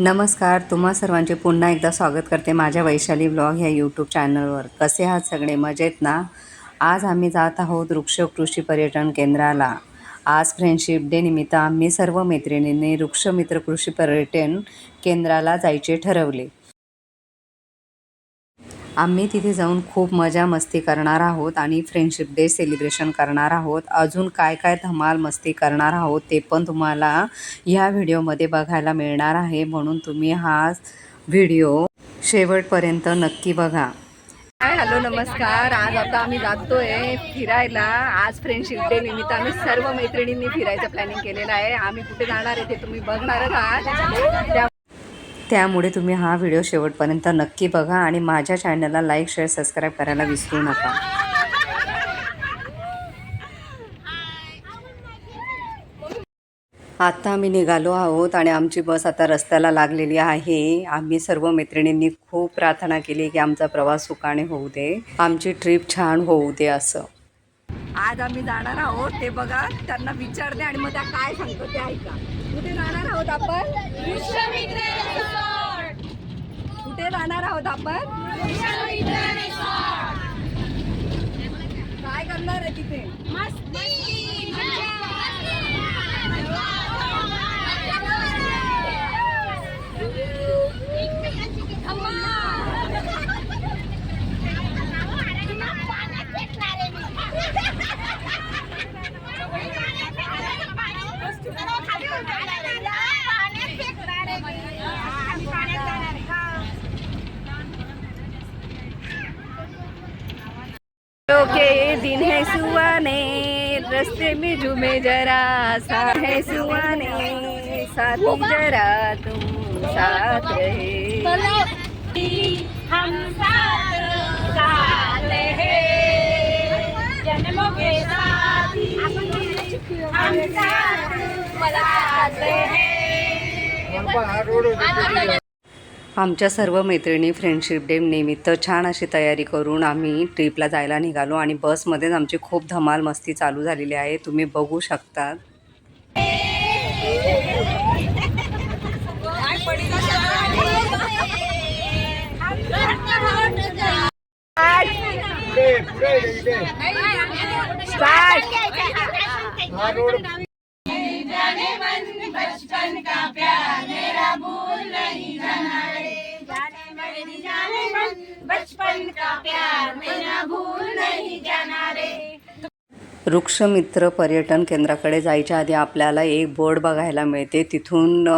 नमस्कार तुम्हा सर्वांचे पुन्हा एकदा स्वागत करते माझ्या वैशाली ब्लॉग ह्या यूट्यूब चॅनलवर. कसे आहात सगळे? मजेत ना? आज आम्ही जात आहोत वृक्ष कृषी पर्यटन केंद्राला. आज फ्रेंडशिप डे निमित्त आम्ही सर्व मैत्रिणींनी वृक्षमित्र कृषी पर्यटन केंद्राला जायचे ठरवले. आम्ही तिथे जाऊन खूप मजा मस्ती करणार आहोत आणि फ्रेंडशिप डे सेलिब्रेशन करणार आहोत. अजून काय काय धमाल मस्ती करणार आहोत ते पण तुम्हाला ह्या व्हिडिओमध्ये बघायला मिळणार आहे. म्हणून तुम्ही हा व्हिडिओ शेवटपर्यंत नक्की बघा. हाय हॅलो नमस्कार. आज आता आम्ही जातोय फिरायला. आज फ्रेंडशिप डे निमित्त आम्ही सर्व मैत्रिणींनी फिरायचं प्लॅनिंग केलेलं आहे. आम्ही कुठे जाणार आहे ते तुम्ही बघणारच आहात. त्यामुळे तुम्ही हा व्हिडिओ शेवटपर्यंत नक्की बघा आणि माझ्या चॅनलला लाईक शेअर सबस्क्राईब करायला विसरू नका. आता आम्ही निघालो आहोत आणि आमची बस आता रस्त्याला लागलेली आहे. आम्ही सर्व मैत्रिणींनी खूप प्रार्थना केली की आमचा प्रवास सुखाने होऊ दे. आमची ट्रिप छान होऊ दे असं. आज आम्ही जाणार आहोत ते बघा त्यांना विचारते आणि मग त्या काय सांगतो ते ऐका. कुठे जाणार आहोत आपण? कुठे जाणार आहोत आपण? काय करणार आहे तिथे? के दिन है सुहाने रस्ते में झूमे जरा सा है सुहाने साथी जरा तुम साथ रहे। हम साथ साथ हैं जन्मों के साथ हम साथ साथ हैं आमच्या सर्व मैत्रिणी फ्रेंडशिप डे निमित्त छान अशी तयारी करून आम्ही ट्रिपला जायला निघालो आणि बसमध्येच आमची खूप धमाल मस्ती चालू झालेली आहे. तुम्ही बघू शकता बचपन का प्यार मेरा भूल नहीं जाना। रे। वृक्षमित्र पर्यटन केंद्राकडे जायच्या आधी आपल्याला एक बोर्ड बघायला मिळते. तिथून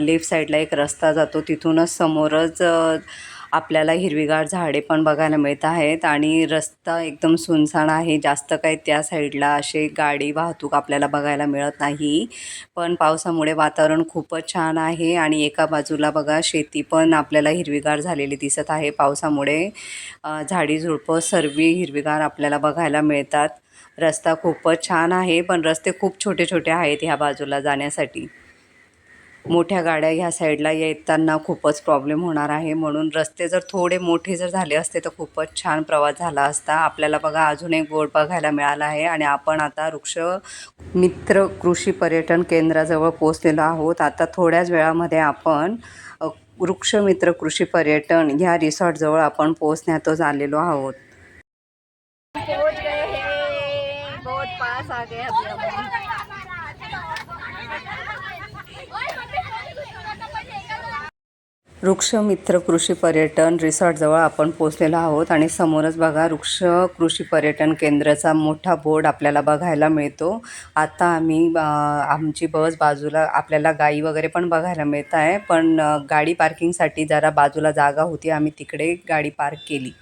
लेफ्ट साईडला एक रस्ता जातो. तिथूनच समोरच आपल्याला हिरवीगार झाडे पण बघायला मिळत आहेत आणि रस्ता एकदम सुनसान आहे. जास्त काही त्या साईडला असे गाडी वाहतूक आपल्याला बघायला मिळत नाही. पण पावसामुळे वातावरण खूपच छान आहे आणि एका बाजूला बघा शेती पण आपल्याला हिरवीगार झालेली दिसत आहे. पावसामुळे झाडी झुडपं सर्व हिरवीगार आपल्याला बघायला मिळतात. रस्ता खूपच छान आहे पण रस्ते खूप छोटे छोटे आहेत ह्या बाजूला जाण्यासाठी. मोठ्या गाड्या ह्या साईडला येताना खूपच प्रॉब्लेम होणार आहे म्हणून रस्ते जर थोडे मोठे जर झाले असते तर खूपच छान प्रवास झाला असता आपल्याला बघा अजून एक बोर्ड बघायला मिळाला आहे आणि आपण आता वृक्ष मित्र कृषी पर्यटन केंद्राजवळ पोहोचलेलो आहोत आता थोड्याच वेळामध्ये आपण वृक्षमित्र कृषी पर्यटन ह्या रिसॉर्टजवळ आपण पोहोचण्यातच आलेलो आहोत वृक्षमित्र कृषी पर्यटन रिसॉर्टजवळ आपण पोचलेलो आहोत आणि समोरच बघा वृक्ष कृषी पर्यटन केंद्राचा मोठा बोर्ड आपल्याला बघायला मिळतो. आता आम्ही आमची बस बाजूला आपल्याला गाई वगैरे पण बघायला मिळत आहे पण गाडी पार्किंगसाठी जरा बाजूला जागा होती आम्ही तिकडे गाडी पार्क केली.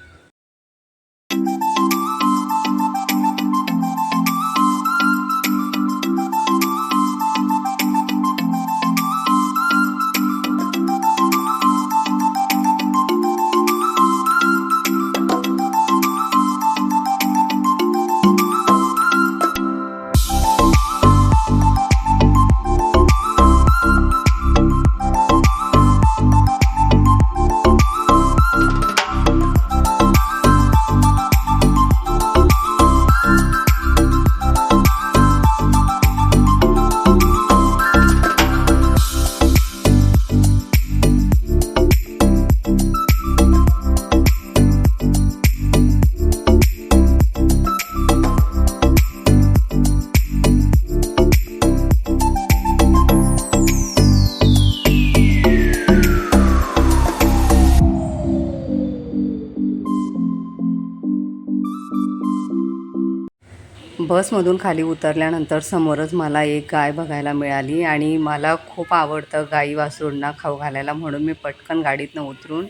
बसमधून खाली उतरल्यानंतर समोरच मला एक गाय बघायला मिळाली आणि मला खूप आवडतं गाई वासरूंना खाऊ घालायला म्हणून मी पटकन गाडीतनं उतरून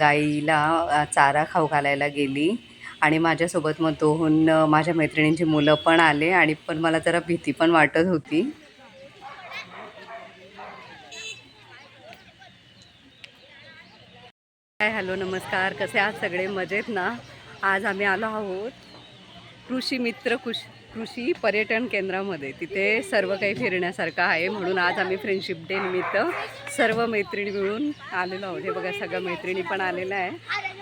गाईला चारा खाऊ घालायला गेली आणि माझ्यासोबत मग दोन माझ्या मैत्रिणींची मुलं पण आले आणि पण मला जरा भीती पण वाटत होती. हाय हॅलो नमस्कार. कसे आहात सगळे? मजेत ना? आज आम्ही आलो आहोत. कृषी मित्र कृष कृषी पर्यटन केंद्रामध्ये तिथे सर्व काही फिरण्यासारखं आहे म्हणून आज आम्ही फ्रेंडशिप डे निमित्त सर्व मैत्रिणी मिळून आलेलो आहोत. हे बघा सगळ्या मैत्रिणी पण आलेल्या आहे.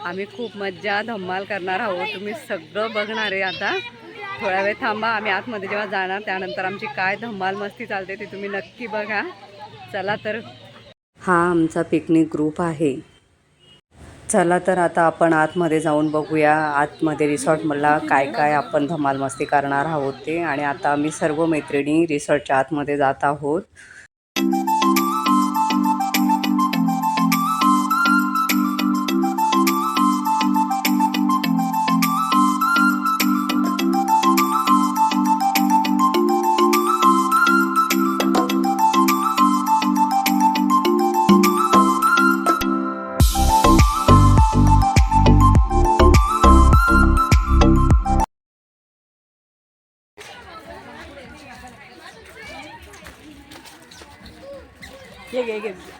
आम्ही खूप मज्जा धम्माल करणार आहोत. तुम्ही सगळं बघणार आहे आता. थोडा वेळ थांबा आम्ही आतमध्ये जेव्हा जाणार त्यानंतर आमची काय धम्माल मस्ती चालते ते तुम्ही नक्की बघा. चला तर. हा आमचा पिकनिक ग्रुप आहे. चला तर आता आपण आतमध्ये जाऊन बघूया. आतमध्ये रिसॉर्टमधला काय काय आपण धमाल मस्ती करणार आहोत ते. आणि आता आम्ही सर्व मैत्रिणी रिसॉर्टच्या आतमध्ये जात आहोत.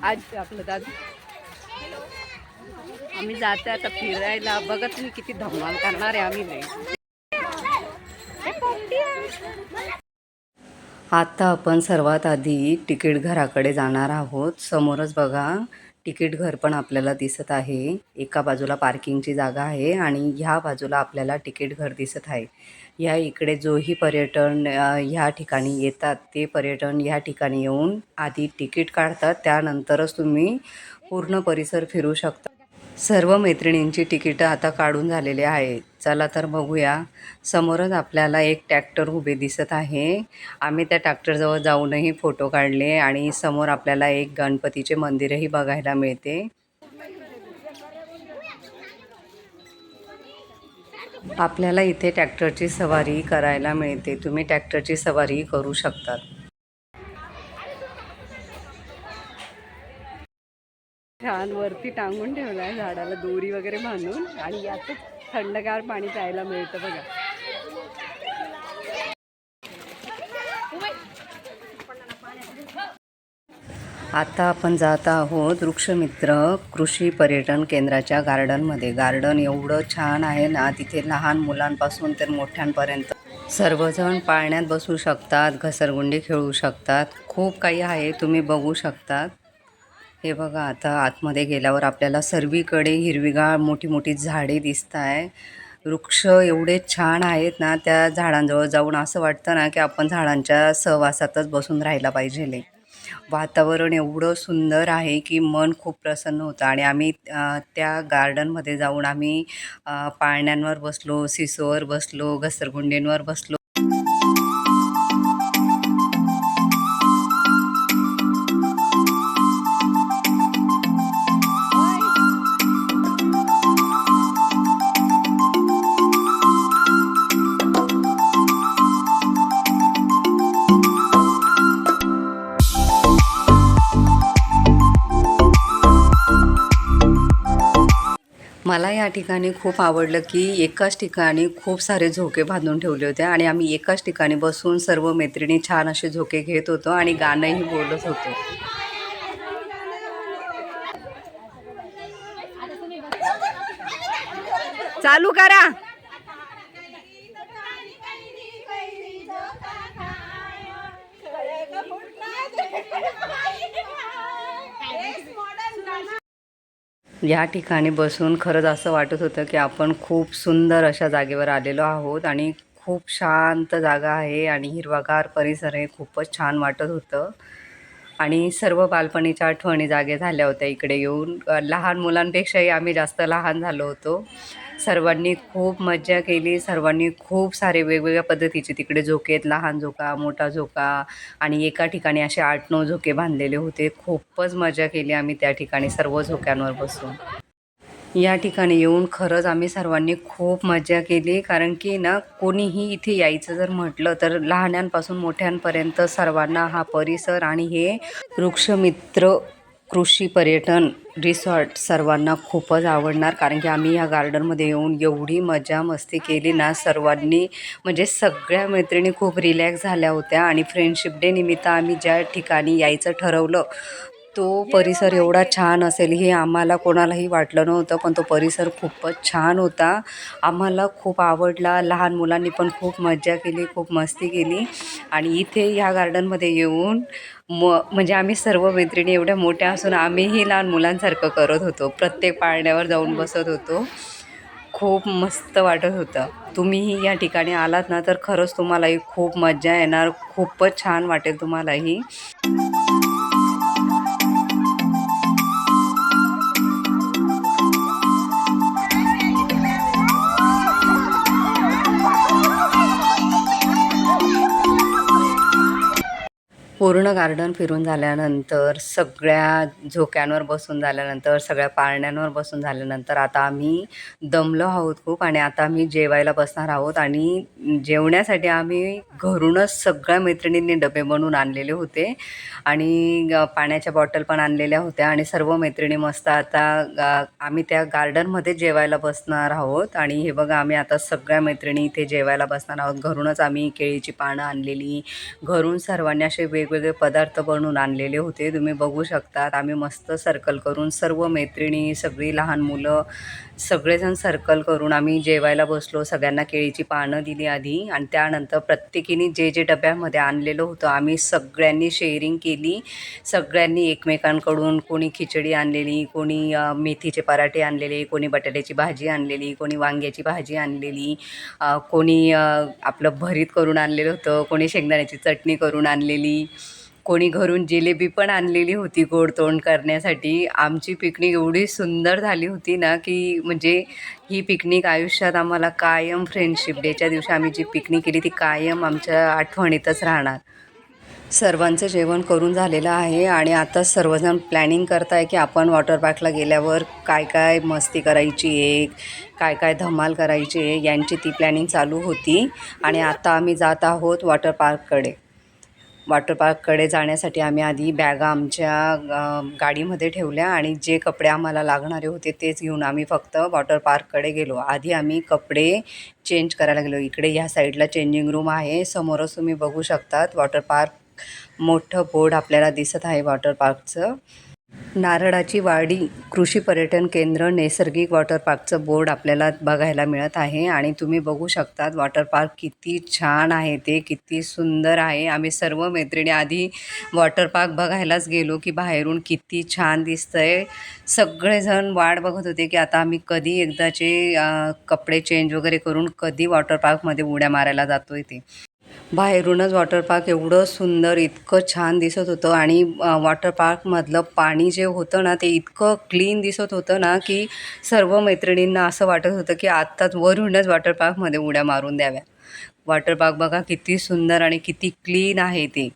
आज आपलं दादू. आम्ही जाते आता फिरायला. बघत मी किती धमाल करणार आहे आम्ही नाही आता आपण सर्वात आधी तिकीट घराकडे जाणार आहोत. समोरच बघा. तिकीट घर पण आपल्याला दिसत आहे. एका बाजूला पार्किंगची जागा आहे आणि ह्या बाजूला आपल्याला तिकीट घर दिसत आहे. या इकडे जोही पर्यटन ह्या ठिकाणी येतात. ते पर्यटन ह्या ठिकाणी येऊन आधी तिकीट काढतात. त्यानंतरच तुम्ही पूर्ण परिसर फिरू शकता. सर्व मैत्रिणींची तिकीटं आता काढून झालेली आहेत. चला तर बघूया. समोरच आपल्याला एक टॅक्टर उभे दिसत आहे. आम्ही त्या टॅक्टरजवळ जाऊनही फोटो काढले आणि समोर आपल्याला एक गणपतीचे मंदिरही बघायला मिळते. आपल्याला इथे ट्रॅक्टरची सवारी करायला मिळते. तुम्ही ट्रॅक्टरची सवारी करू शकतात. छान वरती टांगून ठेवलाय झाडाला दोरी वगैरे बांधून आणि यातच थंडगार पाणी प्यायला मिळतं बघा. आता आपण जात आहोत वृक्षमित्र कृषी पर्यटन केंद्राच्या गार्डनमध्ये. गार्डन एवढं छान आहे ना तिथे लहान मुलांपासून तर मोठ्यांपर्यंत. सर्वजण पाळण्यात बसू शकतात घसरगुंडी खेळू शकतात. खूप काही आहे तुम्ही बघू शकतात. हे बघा आता आतमध्ये गेल्यावर आपल्याला सर्वीकडे हिरवीगार मोठी मोठी झाडे दिसत आहे. वृक्ष एवढे छान आहेत ना त्या झाडांजवळ जाऊन असं वाटतं ना की आपण झाडांच्या सहवासातच बसून राहायला पाहिजे वातावरण एवढं सुंदर आहे की मन खूप प्रसन्न होतं. आणि आम्ही त्या गार्डनमध्ये जाऊन आम्ही पाळण्यांवर बसलो सिसोवर बसलो घसरगुंडींवर बसलो. मला या ठिकाणी खूप आवडलं की एकाच ठिकाणी खूप सारे झोके बांधून ठेवले होते आणि आम्ही एकाच ठिकाणी बसून सर्व मैत्रिणी छान असे झोके घेत होतो आणि गाणंही बोलत होतो. चालू करा. या ठिकाणी बसून खरंच असं वाटत होतं की आपण खूप सुंदर अशा जागेवर आलेलो आहोत आणि खूप शांत जागा आहे आणि हिरवागार परिसर हे खूपच छान वाटत होतं. आणि सर्व बालपणीच्या आठवणी जागे झाल्या होत्या इकडे येऊन. लहान मुलांपेक्षाही आम्ही जास्त लहान झालो होतो. सर्वांनी खूप मज्जा केली. सर्वांनी खूप सारे वेगवेगळ्या पद्धतीचे तिकडे झोके आहेत. लहान झोका मोठा झोका आणि एका ठिकाणी असे आठ नऊ झोके बांधलेले होते. खूपच मजा केली आम्ही त्या ठिकाणी सर्व झोक्यांवर बसून. या ठिकाणी येऊन खरंच आम्ही सर्वांनी खूप मजा केली. कारण की ना कोणीही इथे यायचं जर म्हटलं तर लहानांपासून मोठ्यांपर्यंत सर्वांना हा परिसर आणि हे वृक्षमित्र कृषी पर्यटन रिसॉर्ट सर्वांना खूपच आवडणार कारण की आम्ही या गार्डनमध्ये येऊन एवढी मजा मस्ती केली ना सर्वांनी म्हणजे सगळ्या मैत्रिणी खूप रिलॅक्स झाल्या होत्या आणि फ्रेंडशिप डे निमित्त आम्ही ज्या ठिकाणी यायचं ठरवलं तो परिसर एवढा छान असेल हे आम्हाला कोणालाही वाटलं नव्हतं पण तो परिसर खूपच छान होता. आम्हाला खूप आवडला लहान मुलांनी पण खूप मज्जा केली खूप मस्ती केली. आणि इथे ह्या गार्डनमध्ये येऊन म म्हणजे आम्ही सर्व मैत्रिणी एवढ्या मोठ्या असून आम्हीही लहान मुलांसारखं करत होतो. प्रत्येक पाळण्यावर जाऊन बसत होतो. खूप मस्त वाटत होतं. तुम्हीही या ठिकाणी आलात ना तर खरंच तुम्हालाही खूप मजा येणार खूपच छान वाटेल तुम्हालाही. पूर्ण गार्डन फिरून झाल्यानंतर सगळ्या झोक्यांवर बसून झाल्यानंतर सगळ्या पाळण्यांवर बसून झाल्यानंतर आता आम्ही दमलो आहोत खूप आणि आता आम्ही जेवायला बसणार आहोत आणि जेवण्यासाठी आम्ही घरूनच सगळ्या मैत्रिणींनी डबे बनवून आणलेले होते आणि पाण्याच्या बॉटल पण आणलेल्या होत्या आणि सर्व मैत्रिणी मस्त आता गा आम्ही त्या गार्डनमध्ये जेवायला बसणार आहोत आणि हे बघा आम्ही आता सगळ्या मैत्रिणी इथे जेवायला बसणार आहोत. घरूनच आम्ही केळीची पानं आणलेली. घरून सर्वांनी असे वेग वेगवेगळे पदार्थ बनवून आणलेले होते. तुम्ही बघू शकतात आम्ही मस्त सर्कल करून सर्व मैत्रिणी सगळी लहान मुलं सगळेजण सर्कल करून आम्ही जेवायला बसलो सगळ्यांना केळीची पानं दिली आधी आणि त्यानंतर प्रत्येकीने जे जे डब्यामध्ये आणलेलं होतं आम्ही सगळ्यांनी शेअरिंग केली. सगळ्यांनी एकमेकांकडून कोणी खिचडी आणलेली कोणी मेथीचे पराठे आणलेले कोणी बटाट्याची भाजी आणलेली कोणी वांग्याची भाजी आणलेली कोणी आपलं भरीत करून आणलेलं होतं कोणी शेंगदाण्याची चटणी करून आणलेली. कोणी घरून जिलेबी पण आणलेली होती गोड तोंड करण्यासाठी. आमची पिकनिक एवढी सुंदर झाली होती ना की म्हणजे ही पिकनिक आयुष्यात आम्हाला कायम फ्रेंडशिप डेच्या दिवशी आम्ही जी पिकनिक केली ती कायम आमच्या आठवणीतच राहणार. सर्वांचं जेवण करून झालेलं आहे आणि आता सर्वजण प्लॅनिंग करताय की आपण वॉटर पार्कला गेल्यावर काय काय मस्ती करायची आहे काय काय धमाल करायची आहे यांची ती प्लॅनिंग चालू होती. आणि आता आम्ही जात आहोत वॉटर पार्ककडे वॉटर पार्ककडे जाण्यासाठी आम्ही आधी बॅगा आमच्या गाडीमध्ये ठेवल्या आणि जे कपडे आम्हाला लागणारे होते तेच घेऊन आम्ही फक्त वॉटर पार्ककडे गेलो. आधी आम्ही कपडे चेंज करायला गेलो. इकडे ह्या साईडला चेंजिंग रूम आहे. समोरच तुम्ही बघू शकतात वॉटर पार्क. मोठं बोर्ड आपल्याला दिसत आहे वॉटर पार्कचं. नारळाची वाडी कृषी पर्यटन केंद्र नैसर्गिक वॉटर पार्कचं बोर्ड आपल्याला बघायला मिळत आहे आणि तुम्ही बघू शकतात वॉटर पार्क किती छान आहे ते किती सुंदर आहे. आम्ही सर्व मैत्रिणी आधी वॉटर पार्क बघायलाच गेलो की बाहेरून किती छान दिसतंय. सगळेजण वाट बघत होते की आता आम्ही कधी एकदाचे कपडे चेंज वगैरे करून कधी वॉटर पार्कमध्ये उड्या मारायला जातो आहे ते. बाहेरूनच वॉटर पार्क एवढं सुंदर इतकं छान दिसत होतं आणि वॉटर पार्कमधलं पाणी जे होतं ना ते इतकं क्लीन दिसत होतं ना की सर्व मैत्रिणींना असं वाटत होतं की आत्ताच वरूनच वॉटर पार्कमध्ये उड्या मारून द्याव्या. वॉटर पार्क बघा किती सुंदर आणि किती क्लीन आहे ते.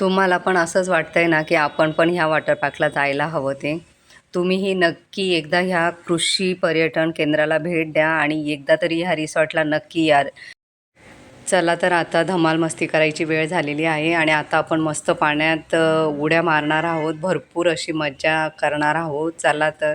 तुम्हाला पण असंच वाटतंय ना की आपण पण ह्या वॉटर पार्कला जायला हवं ते. तुम्हीही नक्की एकदा ह्या कृषी पर्यटन केंद्राला भेट द्या आणि एकदा तरी ह्या रिसॉर्टला नक्की या. चला तर आता धमाल मस्ती करायची वेळ झालेली आहे आणि आता आपण मस्त पाण्यात उड्या मारणार आहोत. भरपूर अशी मज्जा करणार आहोत. चला तर.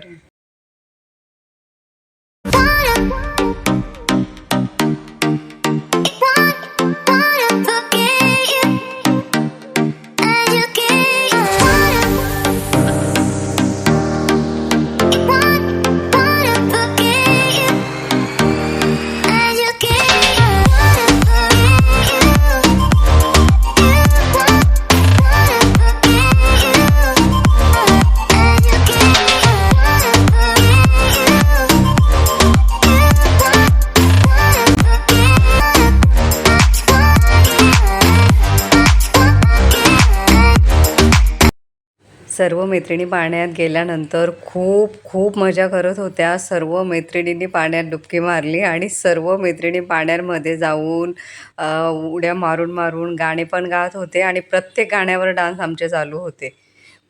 सर्व मैत्रिणी पाण्यात गेल्यानंतर खूप खूप मजा करत होत्या. सर्व मैत्रिणींनी पाण्यात डुबकी मारली आणि सर्व मैत्रिणी पाण्यामध्ये जाऊन उड्या मारून मारून गाणे पण गात होते आणि प्रत्येक गाण्यावर डान्स आमचे चालू होते.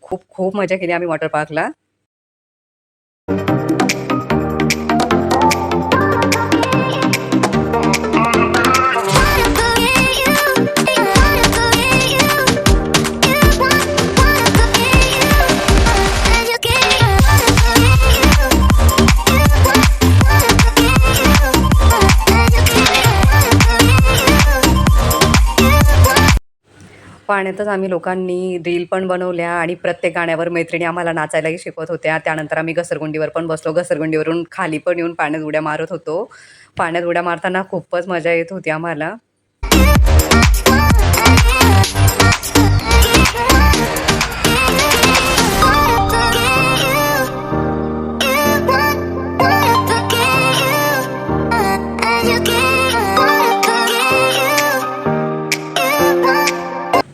खूप खूप मजा केली आम्ही वॉटर पार्कला. पाण्यातच आम्ही लोकांनी रील पण बनवल्या आणि प्रत्येक गाण्यावर मैत्रिणी आम्हाला नाचायलाही शिकवत होत्या. त्यानंतर आम्ही घसरगुंडीवर पण बसलो. घसरगुंडीवरून खाली पण येऊन पाण्यात उड्या मारत होतो. पाण्यात उड्या मारताना खूपच मजा येत होती आम्हाला.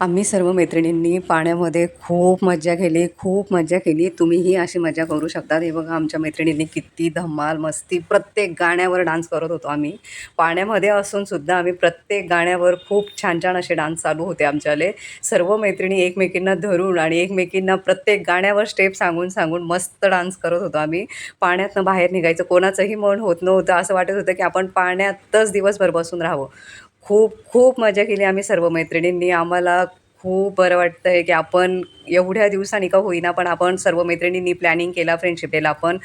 आम्ही सर्व मैत्रिणींनी पाण्यामध्ये खूप मज्जा केली खूप मज्जा केली. तुम्हीही अशी मजा करू शकता हे बघा आमच्या मैत्रिणींनी किती धमाल मस्ती प्रत्येक गाण्यावर डान्स करत होतो आम्ही. पाण्यामध्ये असून सुद्धा आम्ही प्रत्येक गाण्यावर खूप छान छान असे डान्स चालू होते आमच्याले. सर्व मैत्रिणी एकमेकींना धरून आणि एकमेकींना प्रत्येक गाण्यावर स्टेप सांगून सांगून मस्त डान्स करत होतो आम्ही. पाण्यातनं बाहेर निघायचं कोणाचंही मन होत नव्हतं. असं वाटत होतं की आपण पाण्यातच दिवसभर बसून राहावं. खूप खूप मजा केली आम्ही सर्व मैत्रिणींनी. आम्हाला खूप बरं वाटतं आहे की आपण एवढ्या दिवसांनी का होईना पण आपण सर्व मैत्रिणींनी प्लॅनिंग केला फ्रेंडशिप डेला आपण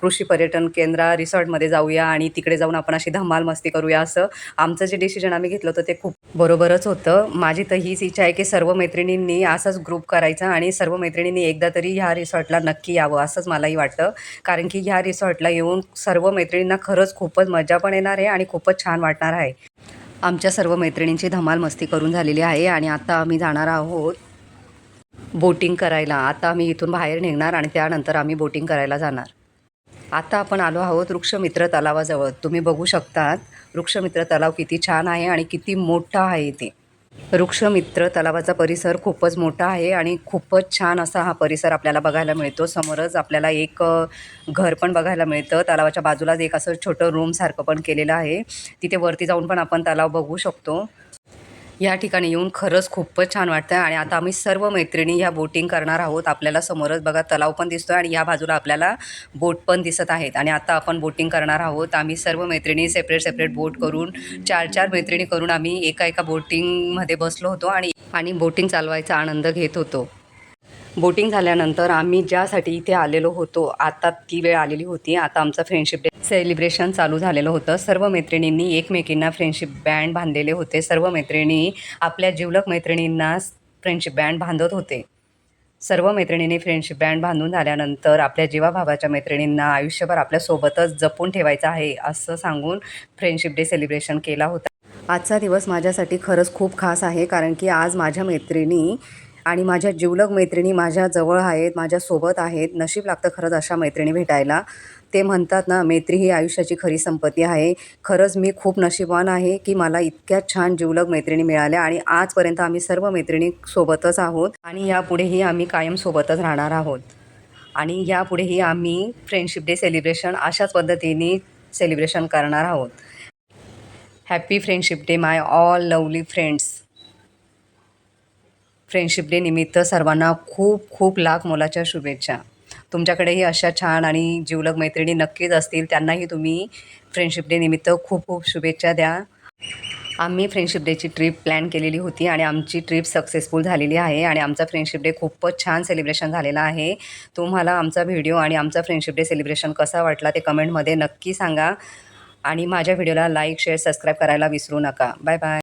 कृषी पर्यटन केंद्र रिसॉर्टमध्ये जाऊया आणि तिकडे जाऊन आपण अशी धमाल मस्ती करूया असं आमचं जे डिसिजन आम्ही घेतलं होतं ते खूप बरोबरच होतं. माझी तर हीच इच्छा आहे की सर्व मैत्रिणींनी असाच ग्रुप करायचा आणि सर्व मैत्रिणींनी एकदा तरी ह्या रिसॉर्टला नक्की यावं असंच मलाही वाटतं. कारण की ह्या रिसॉर्टला येऊन सर्व मैत्रिणींना खरंच खूपच मजा पण येणार आहे आणि खूपच छान वाटणार आहे. आमच्या सर्व मैत्रिणींची धमाल मस्ती करून झालेली आहे आणि आता आम्ही जाणार आहोत बोटिंग करायला. आता आम्ही इथून बाहेर निघणार आणि त्यानंतर आम्ही बोटिंग करायला जाणार. आता आपण आलो आहोत वृक्षमित्र तलावाजवळ. तुम्ही बघू शकतात वृक्षमित्र तलाव किती छान आहे आणि किती मोठा आहे ते. वृक्षमित्र तलावाचा परिसर खूपच मोठा आहे आणि खूपच छान असा हा परिसर आपल्याला बघायला मिळतो. समोरच आपल्याला एक घर पण बघायला मिळतं. तलावाच्या बाजूलाच एक असं छोटं रूमसारखं पण केलेलं आहे. तिथे वरती जाऊन पण आपण तलाव बघू शकतो. या ठिकाणी येऊन खरंच खूपच छान वाटतं आणि आता आम्ही सर्व मैत्रिणी ह्या बोटिंग करणार आहोत. आपल्याला समोरच बघा तलाव पण दिसतो आणि या बाजूला आपल्याला बोट पण दिसत आहेत. आणि आता आपण बोटिंग करणार आहोत. आम्ही सर्व मैत्रिणी सेपरेट सेपरेट बोट करून चार चार मैत्रिणी करून आम्ही एका एका बोटिंगमध्ये बसलो होतो आणि आणि बोटिंग चालवायचा आनंद घेत होतो. बोटिंग झाल्यानंतर आम्ही ज्यासाठी इथे आलेलो होतो आता ती वेळ आलेली होती. आता आमचं फ्रेंडशिप डे सेलिब्रेशन चालू झालेलं होतं. सर्व मैत्रिणींनी एकमेकींना फ्रेंडशिप बँड बांधलेले होते. सर्व मैत्रिणी आपल्या जिवलक मैत्रिणींना फ्रेंडशिप बँड बांधत होते. सर्व मैत्रिणींनी फ्रेंडशिप बँड बांधून झाल्यानंतर आपल्या जीवाभावाच्या मैत्रिणींना आयुष्यभर आपल्यासोबतच जपून ठेवायचं आहे असं सांगून फ्रेंडशिप डे सेलिब्रेशन केला होता. आजचा दिवस माझ्यासाठी खरंच खूप खास आहे कारण की आज माझ्या मैत्रिणी आणि माझ्या जिवलग मैत्रिणी माझ्या जवळ आहेत माझ्यासोबत आहेत. नशीब लागतं खरंच अशा मैत्रिणी भेटायला. ते म्हणतात ना मैत्री ही आयुष्याची खरी संपत्ती आहे. खरंच मी खूप नशीबवान आहे की मला इतक्या छान जिवलग मैत्रिणी मिळाल्या आणि आजपर्यंत आम्ही सर्व मैत्रिणी सोबतच आहोत आणि यापुढेही आम्ही कायम सोबतच राहणार आहोत. आणि यापुढेही आम्ही फ्रेंडशिप डे सेलिब्रेशन अशाच पद्धतीने सेलिब्रेशन करणार आहोत. Happy friendship day my all lovely friends. Friendship day निमित्त सर्वांना खूप खूप लाख मोलाच्या शुभेच्छा. तुमच्याकडेही अशा छान आणि जीवलग मैत्रिणी नक्कीच असतील त्यांनाही तुम्ही फ्रेंडशिप डे निमित्त खूप खूप शुभेच्छा द्या. आम्ही फ्रेंडशिप डेची ट्रिप प्लॅन केलेली होती आणि आमची ट्रिप सक्सेसफुल झालेली आहे आणि आमचा फ्रेंडशिप डे खूपच छान सेलिब्रेशन झालेला आहे. तुम्हाला आमचा व्हिडिओ आणि आमचा फ्रेंडशिप डे सेलिब्रेशन कसा वाटला ते कमेंटमध्ये नक्की सांगा. आणि माझ्या व्हिडिओला लाईक शेअर सबस्क्राईब करायला विसरू नका. Bye bye.